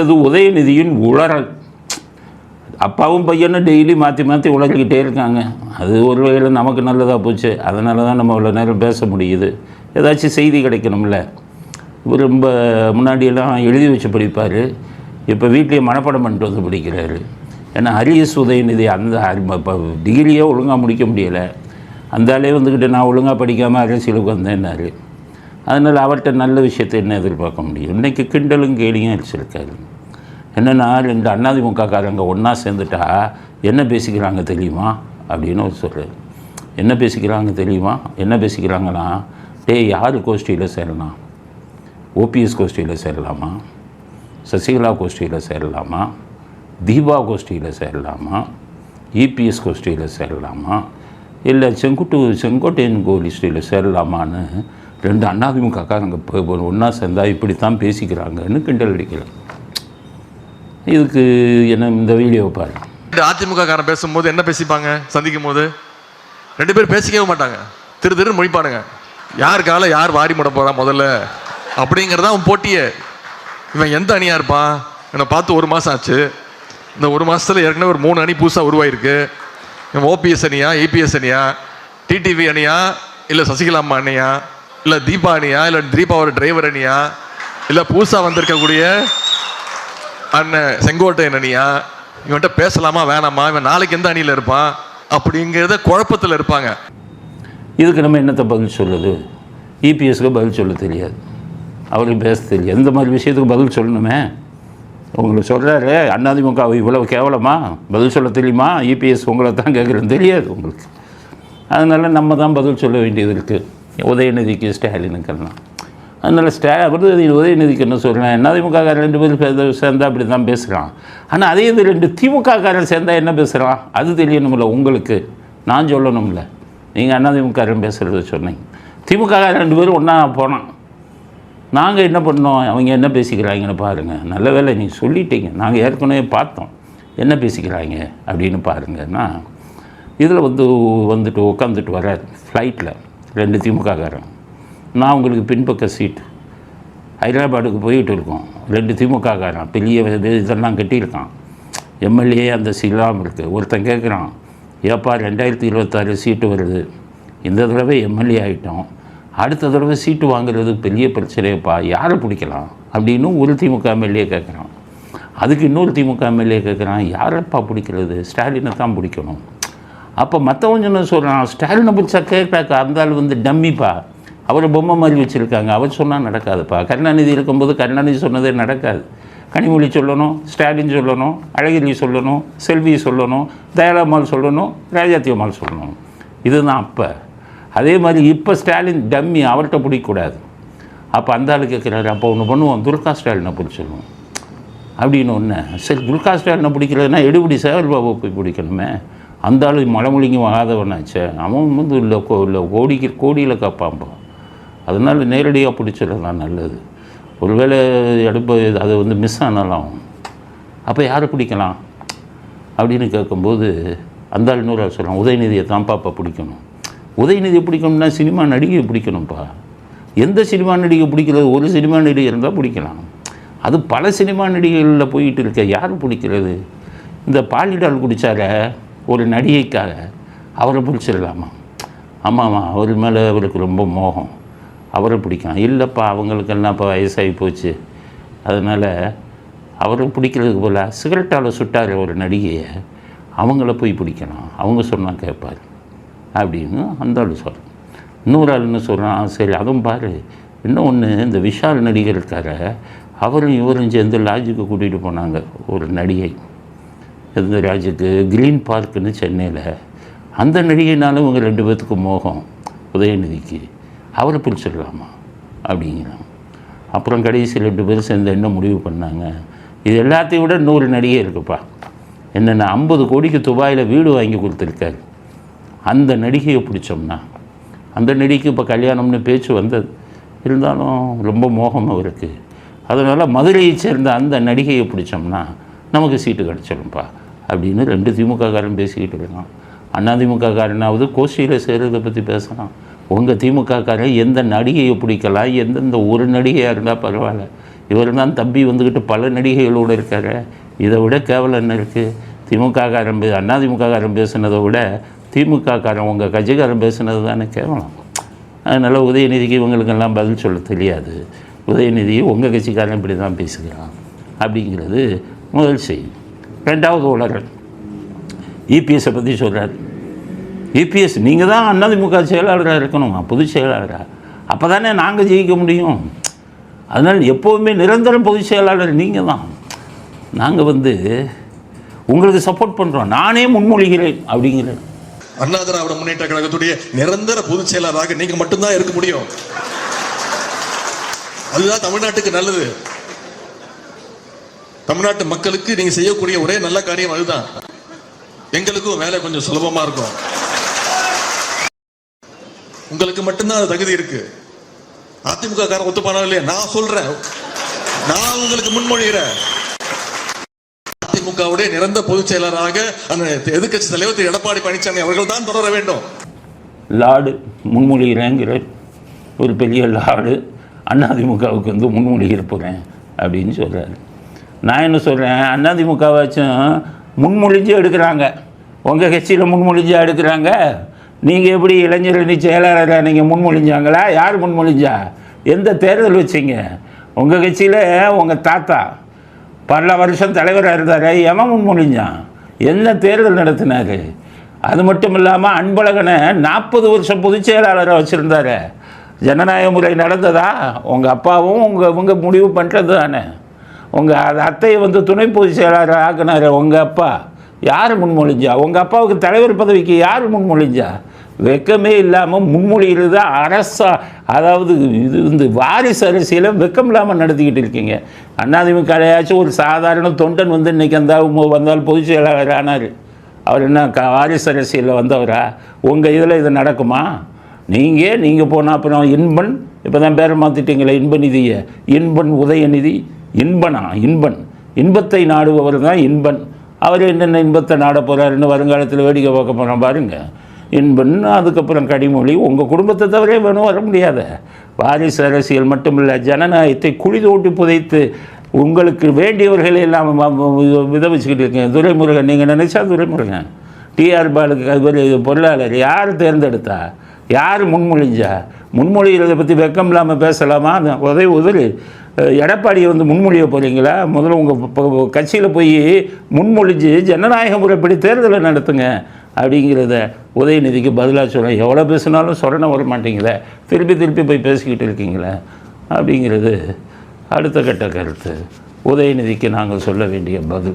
அது உதயநிதியின் உளறல். அப்பாவும் பையனும் டெய்லி மாற்றி மாற்றி உழைச்சிக்கிட்டே இருக்காங்க. அது ஒரு வகையில் நமக்கு நல்லதாக போச்சு. அதனால தான் நம்ம இவ்வளோ நேரம் பேச முடியுது. ஏதாச்சும் செய்தி கிடைக்கணும்ல? இவர் ரொம்ப முன்னாடியெல்லாம் எழுதி வச்சு படிப்பார். இப்போ வீட்லேயே மனப்பாடம் பண்ணிட்டு வந்து படிக்கிறாரு. ஏன்னா ஹரியஸ் உதயநிதி அந்த இப்போ டிகிரியே ஒழுங்காக முடிக்க முடியலை. அந்த ஆளே வந்துக்கிட்டு நான் ஒழுங்காக படிக்காமல் அரசியலுக்கு வந்தேன்னாரு. அதனால் அவர்கிட்ட நல்ல விஷயத்தை என்ன எதிர்பார்க்க முடியும்? இன்றைக்கி கிண்டலும் கேலியும் அடிச்சிருக்காரு. என்னென்னா ரெண்டு அண்ணாதிமுகக்காரங்க ஒன்றா சேர்ந்துட்டா என்ன பேசிக்கிறாங்க தெரியுமா? அப்படின்னு ஒரு சொல்கிறார் என்ன பேசிக்கிறாங்க தெரியுமா? என்ன பேசிக்கிறாங்கன்னா டேய் யார் கோஷ்டியில் சேரலாம்? ஓபிஎஸ் கோஷ்டியில் சேரலாமா? சசிகலா கோஷ்டியில் சேரலாமா? தீபா கோஷ்டியில் சேரலாமா? இபிஎஸ் கோஷ்டியில் சேரலாமா? இல்லை செங்குட்டு செங்கோட்டையன் கோஷ்டியில் சேரலாமான்னு ரெண்டு அண்ணாதிமுகக்காரங்க இப்போ ஒன்றா சேர்ந்தா இப்படித்தான் பேசிக்கிறாங்கன்னு கிண்டல் அடிக்கிறாங்க. இதுக்கு என்ன இந்த வீடியோவை பாரு. அதிமுக காரன் பேசும்போது என்ன பேசிப்பாங்க? சந்திக்கும் போது ரெண்டு பேரும் பேசிக்கவே மாட்டாங்க. திரு திரு மொழிப்பானுங்க. யார் காலை யார் வாரி முட போறா முதல்ல? அப்படிங்கிறதா அவன் போட்டியே. இவன் எந்த அணியா இருப்பான்? என்னை பார்த்து ஒரு மாதம் ஆச்சு. இந்த ஒரு மாதத்தில் ஏற்கனவே ஒரு மூணு அணி புதுசாக உருவாயிருக்கு. இவன் ஓபிஎஸ் அணியா ஏபிஎஸ் அணியா டிடிவி அணியா இல்லை சசிகலாம்மா அணியா? இல்ல தீபா அணியா இல்ல தீபாவோட டிரைவர் அணியா இல்ல புதுசாக வந்திருக்கக்கூடிய அண்ணன் செங்கோட்டையன் அணியா இவன்கிட்ட பேசலாமா வேணாமா இவன் நாளைக்கு எந்த அணியில் இருப்பான் அப்படிங்கிறத குழப்பத்தில் இருப்பாங்க. இதுக்கு நம்ம என்னத்தை பதில் சொல்லுது இபிஎஸ்க்கு பதில் சொல்ல தெரியாது. அவருக்கு பேச தெரியாது. எந்த மாதிரி விஷயத்துக்கு பதில் சொல்லணுமே. உங்களுக்கு சொல்கிறாரு அண்ணாதிமுக இவ்வளவு கேவலமா? பதில் சொல்ல தெரியுமா? இபிஎஸ் உங்களை தான் கேட்குறேன்னு தெரியாது உங்களுக்கு. அதனால் நம்ம தான் பதில் சொல்ல வேண்டியது இருக்குது உதயநிதிக்கு ஸ்டாலினுக்கெல்லாம் அதனால் ஸ்டா விருது உதயநிதிக்கு என்ன சொல்கிறேன் என்ன காரன் ரெண்டு பேரும் சேர்ந்தால் சேர்ந்தா அப்படி தான் பேசுகிறான் ஆனால் அதே இது ரெண்டு திமுககாரன் சேர்ந்தால் என்ன பேசுகிறான் அது தெரியணும்ல உங்களுக்கு. நான் சொல்லணும்ல. நீங்கள் அண்ணா திமுகாரன் பேசுகிறத சொன்னீங்க. திமுககாரன் ரெண்டு பேரும் ஒன்றா போனான். நாங்கள் என்ன பண்ணோம்? அவங்க என்ன பேசிக்கிறாங்கன்னு பாருங்கள் நல்ல வேலை நீங்கள் சொல்லிட்டீங்க. நாங்கள் ஏற்கனவே பார்த்தோம். என்ன பேசிக்கிறாங்க அப்படின்னு பாருங்கன்னா இதில் வந்து வந்துட்டு உட்காந்துட்டு வர ஃப்ளைட்டில் ரெண்டு திமுககாரன் நான் உங்களுக்கு பின்பக்க சீட் ஹைதராபாத்துக்கு போயிட்டு இருக்கோம். ரெண்டு திமுககாரன் பெரிய இது- இதெல்லாம் கட்டியிருக்கான். எம்எல்ஏ அந்த சீலாம் இருக்குது ஒருத்தன் கேட்குறான் ஏப்பா ரெண்டாயிரத்தி இருபத்தாறு சீட்டு வருது. இந்த தடவை எம்எல்ஏ ஆகிட்டோம் அடுத்த தடவை சீட்டு வாங்குறது பெரிய பிரச்சனையப்பா. யாரை பிடிக்கலாம்? அப்படின்னு ஒரு திமுக எம்எல்ஏ கேட்குறான் அதுக்கு இன்னொரு திமுக எம்எல்ஏ கேட்குறான் யாரப்பா பிடிக்கிறது? ஸ்டாலினை தான் பிடிக்கணும். அப்போ மற்றவன் என்ன சொல்கிறான் ஸ்டாலினை பிடிச்சா கேட்டாக்கா அந்த ஆள் வந்து டம்மிப்பா. அவரை பொம்மை மாதிரி வச்சுருக்காங்க. அவர் சொன்னால் நடக்காதுப்பா. கருணாநிதி இருக்கும்போது கருணாநிதி சொன்னதே நடக்காது. கனிமொழி சொல்லணும் ஸ்டாலின் சொல்லணும் அழகிரி சொல்லணும் செல்வி சொல்லணும் தயாளம்மாள் சொல்லணும் ராஜாத்தியம்மாள் சொல்லணும். இதுதான் அப்போ. அதே மாதிரி இப்போ ஸ்டாலின் டம்மி அவர்கிட்ட பிடிக்கக்கூடாது. அப்போ அந்த ஆள் கேட்குறாரு அப்போ ஒன்று பண்ணுவோம். துர்கா ஸ்டாலினை பிடிச்சிடுவோம் அப்படின்னு ஒன்று சரி துர்கா ஸ்டாலினை பிடிக்கிறதுனா எடுபடி சேவல் பாபு போய் பிடிக்கணுமே. அந்த ஆள் மலைமொழிங்க ஆகாதவனாச்சே அவன் வந்து இல்லை கோ இல்லை கோடிக்கு கோடியில் காப்பான்பா அதனால் நேரடியாக பிடிச்சிடலாம் நல்லது. ஒருவேளை எடுப்பு அது வந்து மிஸ் ஆனாலும் அப்போ யாரை பிடிக்கலாம்? அப்படின்னு கேட்கும்போது அந்த ஆள் இன்னொரு சொல்லலாம் உதயநிதியை தான்ப்பா பாப்பா பிடிக்கணும். உதயநிதியை பிடிக்கணும்னா சினிமா நடிகை பிடிக்கணும்ப்பா. எந்த சினிமா நடிகை பிடிக்கிறது? ஒரு சினிமா நடிகை இருந்தால் பிடிக்கலாம். அது பல சினிமா நடிகைகளில் போயிட்டு இருக்க யார் பிடிக்கிறது? இந்த பாலிடால் குடித்தார ஒரு நடிகைக்காக அவரை பிடிச்சிடலாமா? ஆமாம்மா அவர் மேலே அவருக்கு ரொம்ப மோகம். அவரை பிடிக்கும் இல்லைப்பா அவங்களுக்கெல்லாம் இப்போ வயசாகி போச்சு. அதனால் அவரை பிடிக்கிறதுக்கு போல் சிகரெட்டால் சுட்டார் ஒரு நடிகையை அவங்கள போய் பிடிக்கணும் அவங்க சொன்னால் கேட்பார். அப்படின்னு அந்த ஆள் சொல்கிறேன் இன்னொரு ஆள்னு சொல்கிறான் சரி அதுவும் பாரு. இன்னும் ஒன்று இந்த விஷால் நடிகர் இருக்கார. அவரும் இவரும் சேர்ந்து லாட்ஜுக்கு கூட்டிகிட்டு போனாங்க ஒரு நடிகை. எந்த ராஜுக்கு க்ரீன் பார்க்குன்னு சென்னையில். அந்த நடிகைனாலும் இவங்க ரெண்டு பேர்த்துக்கு மோகம். உதயநிதிக்கு. அவரை பிடிச்சிடலாமா அப்படிங்கிறான். அப்புறம் கடைசி ரெண்டு பேரும் சேர்ந்து என்ன முடிவு பண்ணாங்க? இது எல்லாத்தையும் விட நூறு நடிகை இருக்குப்பா. என்னென்ன ஐம்பது கோடிக்கு துபாயில் வீடு வாங்கி கொடுத்துருக்காரு. அந்த நடிகையை பிடிச்சோம்னா. அந்த நடிகைக்கு இப்போ கல்யாணம்னு பேச்சு வந்தது. இருந்தாலும் ரொம்ப மோகம் அவருக்கு. அதனால் மதுரையை சேர்ந்த அந்த நடிகையை பிடிச்சோம்னா நமக்கு சீட்டு கிடச்சிடும்ப்பா அப்படின்னு ரெண்டு திமுககாரன் பேசிக்கிட்டு இருக்கான். அண்ணா திமுககாரனாவது கோஷ்டியில் சேர்றதை பற்றி பேசலாம் உங்கள் திமுகக்காரன் எந்த நடிகையை பிடிக்கலாம்? எந்தெந்த ஒரு நடிகையாக இருந்தால் பரவாயில்ல. இவர் தான் தம்பி வந்துக்கிட்டு பல நடிகைகளோடு இருக்காரு. இதை விட கேவலம் என்ன இருக்குது திமுககாரன் பே அதிமுககாரன் பேசுனதை விட திமுகக்காரன் உங்கள் கட்சிக்காரன் பேசுனது தானே கேவலம். அதனால் உதயநிதிக்கு இவங்களுக்கெல்லாம் பதில் சொல்ல தெரியாது. உதயநிதி உங்கள் கட்சிக்காரன் இப்படி தான் பேசுகிறான். அப்படிங்கிறது முதல் செய்தி. ரெண்டாவது உலகம் இபிஎஸை பற்றி சொல்கிறார் இபிஎஸ் நீங்கள் தான் அண்ணாதிமுக செயலாளராக இருக்கணுமா. பொதுச் செயலாளராக அப்போ தானே நாங்கள் ஜெயிக்க முடியும். அதனால் எப்போவுமே நிரந்தரம் பொதுச் செயலாளர் நீங்கள் தான். நாங்கள் வந்து உங்களுக்கு சப்போர்ட் பண்ணுறோம் நானே முன்மொழிகிறேன் அப்படிங்கிறேன். அண்ணா திராவிட முன்னேற்ற கழகத்துடைய நிரந்தர பொதுச் செயலாளராக நீங்க மட்டும்தான் இருக்க முடியும். அதுதான் தமிழ்நாட்டுக்கு நல்லது. தமிழ்நாட்டு மக்களுக்கு நீங்க செய்யக்கூடிய ஒரே நல்ல காரியம் அதுதான். எங்களுக்கும் வேலை கொஞ்சம் சுலபமா இருக்கும். உங்களுக்கு மட்டும்தான் அது தகுதி இருக்கு. அதிமுக காரன் ஒத்துப்பானா இல்லையா? நான் சொல்றேன். நான் உங்களுக்கு முன்மொழிகிறேன். அதிமுகவுடைய நிரந்த பொதுச் செயலராக அந்த எதிர்க்கட்சி தலைவர் திரு. எடப்பாடி பழனிசாமி அவர்கள் தான் தொடர வேண்டும். லாடு முன்மொழிகிறேங்கிற ஒரு பெரிய லாடு அதிமுகவுக்கு வந்து முன்மொழிகிற போகிறேன் அப்படின்னு சொல்கிறாரு நான் என்ன சொல்கிறேன் அதிமுகவாச்சும் முன்மொழிஞ்சு எடுக்கிறாங்க. உங்கள் கட்சியில் முன்மொழிஞ்சா எடுக்கிறாங்க. நீங்கள் எப்படி இளைஞரணி செயலாளராக நீங்கள் முன்மொழிஞ்சாங்களா? யார் முன்மொழிஞ்சா? எந்த தேர்தல் வச்சீங்க? உங்கள் கட்சியில் உங்கள் தாத்தா பல வருஷம் தலைவராக இருந்தார். எவன் முன்மொழிஞ்சான்? என்ன தேர்தல் நடத்தினார்? அது மட்டும் இல்லாமல் அன்பழகனை நாற்பது வருஷம் பொதுச் செயலாளராக வச்சுருந்தார். ஜனநாயக முறை நடந்ததா? உங்கள் அப்பாவும் உங்கள் இவங்க முடிவு பண்ணுறது தானே உங்கள் அது அத்தையை வந்து துணை பொதுச் செயலாளர் ஆக்குனாரு உங்கள் அப்பா. யார் முன்மொழிஞ்சா? உங்கள் அப்பாவுக்கு தலைவர் பதவிக்கு யார் முன்மொழிஞ்சா? வெக்கமே இல்லாமல் முன்மொழிகிறது அரசா அதாவது இது இந்த வாரிசு அரசியலை வெக்கம் இல்லாமல் நடத்திக்கிட்டு இருக்கீங்க. அண்ணாதிமுகலையாச்சும் ஒரு சாதாரண தொண்டன் வந்து இன்றைக்கி அந்த வந்தால் பொதுச் செயலாளர் ஆனார். அவர் என்ன க வாரிசு அரசியலில் வந்தவரா? உங்கள் இதில் இது நடக்குமா? நீங்கள் நீங்கள் போனால் அப்புறம் இன்பன் இப்போ தான் பேரை மாற்றிட்டீங்களே இன்பநிதியை. இன்பன் உதயநிதி இன்பனா இன்பன். இன்பத்தை நாடுபவர் தான் இன்பன். அவர் என்னென்ன இன்பத்தை நாட போகிறாருன்னு வருங்காலத்தில் வேடிக்கை பார்க்க போகிறோம் பாருங்கள் இன்பன் அதுக்கப்புறம் கனிமொழி. உங்கள் குடும்பத்தை தவிர வேணும் வர முடியாத. வாரிசு அரசியல் மட்டுமில்லை ஜனநாயகத்தை குழி தோட்டி புதைத்து உங்களுக்கு வேண்டியவர்களை எல்லாம் விதவிச்சுக்கிட்டு இருக்கேன் துரைமுருகன் நீங்கள் நினைச்சா துரைமுருகன். டிஆர் பாலுக்கு ஒரு பொருளாளர். யார் தேர்ந்தெடுத்தா? யார் முன்மொழிஞ்சா? முன்மொழிகிறத பற்றி வெக்கம் இல்லாமல் பேசலாமா? அந்த உதவி உதவி. எடப்பாடியை வந்து முன்மொழிய போகிறீங்களா முதல்ல உங்கள் கட்சியில் போய் முன்மொழிஞ்சு ஜனநாயக முறைப்படி தேர்தலை நடத்துங்க அப்படிங்கிறத உதயநிதிக்கு பதிலாக சொல்கிறேன் எவ்வளோ பேசினாலும் சொரணம் வர மாட்டீங்களே. திருப்பி திருப்பி போய் பேசிக்கிட்டு இருக்கீங்களே அப்படிங்கிறது அடுத்த கட்ட கருத்து. உதயநிதிக்கு நாங்கள் சொல்ல வேண்டிய பதில்.